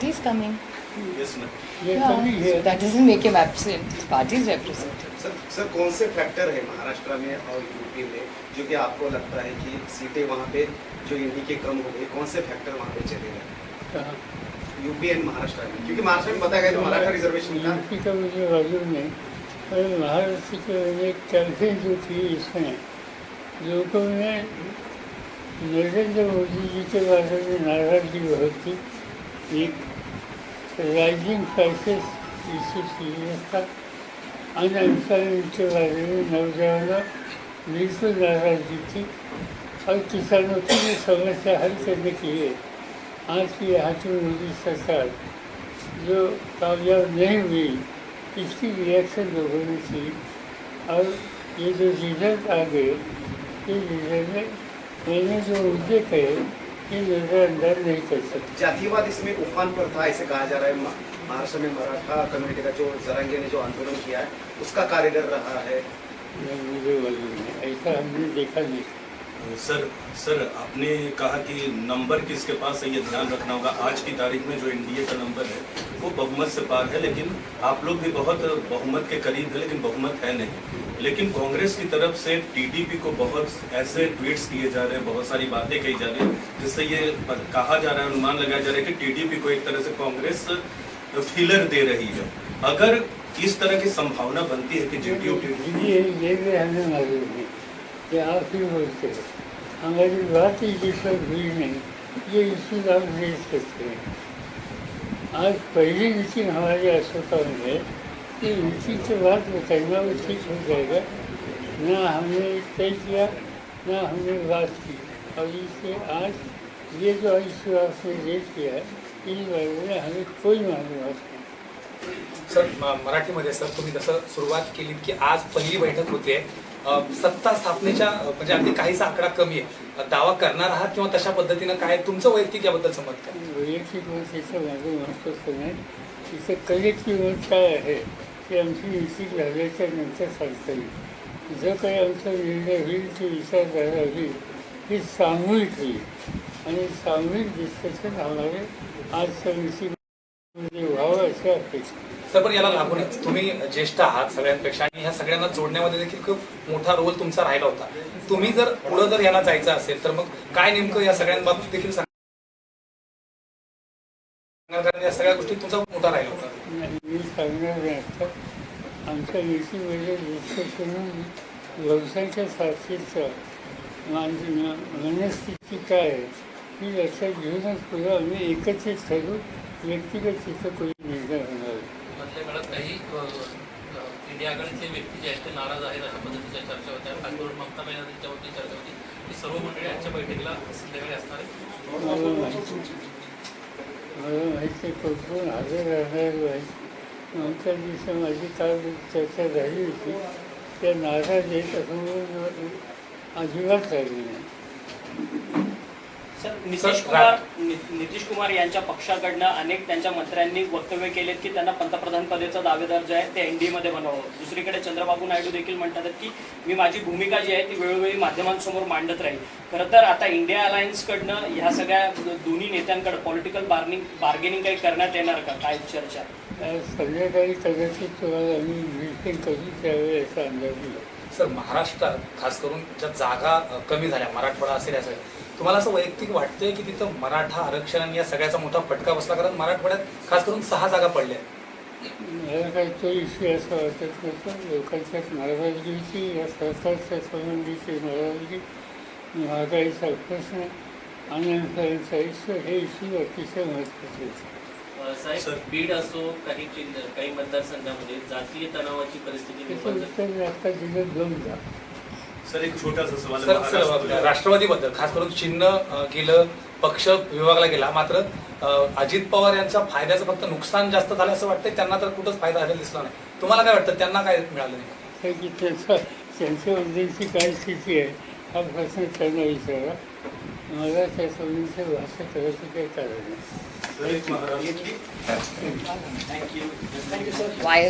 He's coming. Yes, ma'am. ये Yeah, कभी so है that doesn't make him absent. His party is represented. Sir sir कौन से factor है महाराष्ट्र में और यूपी में जो कि आपको लगता है कि सीटें वहाँ पे जो इंडी के कम हो गई कौन से फैक्टर वहाँ पे चलेगा कहाँ यूपी एंड महाराष्ट्र में क्योंकि महाराष्ट्र में बताया गया तो मराठा रिजर्वेशन का यूपी का मुझे मालूम नहीं पर महाराष्ट्र के लिए कैंपेन जो थी इसमें लोगों में नरेंद्र मोदी जी के बारे में नाराजगी बहुत थी एक राइजिंग प्राइसेस इशू सीरियस असतात आणि के बारे में नौजवानों बिल्कुल नाराजगी थी और किसानों की भी समस्या हल करने के लिए आज की हाथों मोदी सरकार जो कामयाब नहीं हुई इसकी रिएक्शन लोगों ने की और ये जो रिजल्ट आ गए ये रिजल्ट में मैंने जो मुद्दे कहे ये नज़रअंदाज नहीं कर सकते। जातिवाद इसमें उफान पर था ऐसे कहा जा रहा है महाराष्ट्र में मराठा कम्युनिटी का जो जरांगे ने जो आंदोलन किया है उसका कारीगर रहा है। मुझे ऐसा हमने देखा नहीं। सर सर आपने कहा कि नंबर किसके पास है ये ध्यान रखना होगा। आज की तारीख में जो एनडीए का नंबर है वो बहुमत से पार है लेकिन आप लोग भी बहुत बहुमत के करीब है लेकिन बहुमत है नहीं। लेकिन कांग्रेस की तरफ़ से टीडीपी को बहुत ऐसे ट्वीट्स किए जा रहे हैं, बहुत सारी बातें कही जा रही है, जिससे ये कहा जा रहा है, अनुमान लगाया जा रहा है कि टीडीपी को एक तरह से कांग्रेस फीलर दे रही है। अगर इस तरह की संभावना बनती है कि हो हमारी बात ये इशू आप रेज करते हैं आज पहली मीटिंग हमारे अस्पताल में कि मीटिंग के बाद कहना वो ठीक हो जाएगा ना हमने तय किया ना हमने बात की और इससे आज ये जो इशू आपने रेज किया है इस बारे में हमें कोई मालूम नहीं सर म- मराठीमध्ये सर तुम्ही जसं सुरुवात केली की आज पहिली बैठक होते. सत्ता स्थापनेच्या म्हणजे अगदी काहीसा आकडा कमी आहे. दावा करणार आहात किंवा तशा पद्धतीनं काय तुमचं वैयक्तिक याबद्दलचं मत काय वैयक्तिक मत याचं माझं महत्त्वाचं नाही. तिचं कलेक्टिव्ह मत काय आहे? की आमची मिटिंग झाल्याच्यानंतर सांगता येईल. जो काही आमचा निर्णय होईल ती विचारधारा होईल ही सामूहिक होईल. आणि सामूहिक डिस्कशन आम्हाला आजच्या म्हणजे व्हावं अशी अपेक्षा. सर पण याला लागून तुम्ही ज्येष्ठ आहात सगळ्यांपेक्षा आणि ह्या सगळ्यांना जोडण्यामध्ये देखील खूप मोठा रोल तुमचा राहिला होता. तुम्ही जर पुढं जर यांना जायचं असेल तर मग काय नेमकं या सगळ्यांबाबतीत देखील सांगणार? या सगळ्या गोष्टी तुमचा नाही मी सांगणार नाही आता आमच्या मीटिंगमध्ये डिस्कशन व्यवसायाच्या साथीचं माझी म- मनस्थिती काय आहे ही लक्षात घेऊनच पुढं आम्ही एकत्रित ठरवू व्यक्तिगत तिथं कोणी निर्णय होणार. मधल्या काळात काही इंडिया व्यक्ती जे आहेत ते नाराज आहेत अशा पद्धतीच्या चर्चा होत्या. खास करून ममता बॅनर्जींच्या वरती चर्चा होती. ही सर्व मंडळी आजच्या बैठकीला संध्याकाळी असणार आहे मला माहिती मला माहिती आहे हजर राहणार आमच्या दिवशी माझी काल चर्चा झाली होती त्या नाराज येत असं अजिबात राहिली नाही. सर नितीश कुमार नितीश कुमार यांच्या पक्षाकडनं अनेक त्यांच्या मंत्र्यांनी वक्तव्य केलेत की त्यांना पंतप्रधान पदाचा दावेदार जे आहे ते एनडीए मध्ये बनवावं. दुसरीकडे चंद्रबाबू नायडू देखील म्हणतात की मी माझी भूमिका जी आहे ती वेळोवेळी माध्यमांसमोर मांडत राहील खरं तर आता इंडिया अलायन्स कडनं ह्या सगळ्या दोन्ही नेत्यांकडे पॉलिटिकल बार्निंग बार्गेनिंग काही करण्यात येणार का? काय चर्चा? संध्याकाळी कदाचित तुम्हाला आम्ही ब्रीफिंग करू त्यावेळी याचा अंदाज येईल. सर महाराष्ट्रात खास करून ज्या जागा कमी झाल्या मराठवाडा असेल या सगळ्या तुम्हाला असं वैयक्तिक वाटतंय की तिथं मराठा आरक्षण आणि या सगळ्याचा मोठा फटका बसला? कारण मराठवाड्यात खास करून सहा जागा पडल्या. मला काही तो इश्यू असं वाटत नव्हतं. लोकांच्या नाराजगीची या सरकारच्या संबंधीची नाराजगी महागाईचा प्रश्न अनएम्प्लॉयमेंटचा इश्यू हे इश्यू अतिशय महत्त्वाचे आहेत. साहेब बीड असो काही काही मतदारसंघामध्ये जातीय तणावाची परिस्थिती आता दिलं दोनदा सर एक छोटासा सवाल सर सर राष्ट्रवादीबद्दल खास करून चिन्ह गेलं पक्ष विभागला गेला मात्र अजित पवार यांच्या फायद्याचं फक्त नुकसान जास्त झालं असं वाटतंय त्यांना तर कुठंच फायदा झालेला दिसला नाही. तुम्हाला काय वाटतं त्यांना काय मिळालं नाही? त्याचा त्यांच्याबद्दलची काय स्थिती आहे हा प्रश्न त्यांना विचारा मला त्या संबंधीचं भाषा करायचं काही कारण नाही सर, एक महाराष्ट्र. Why?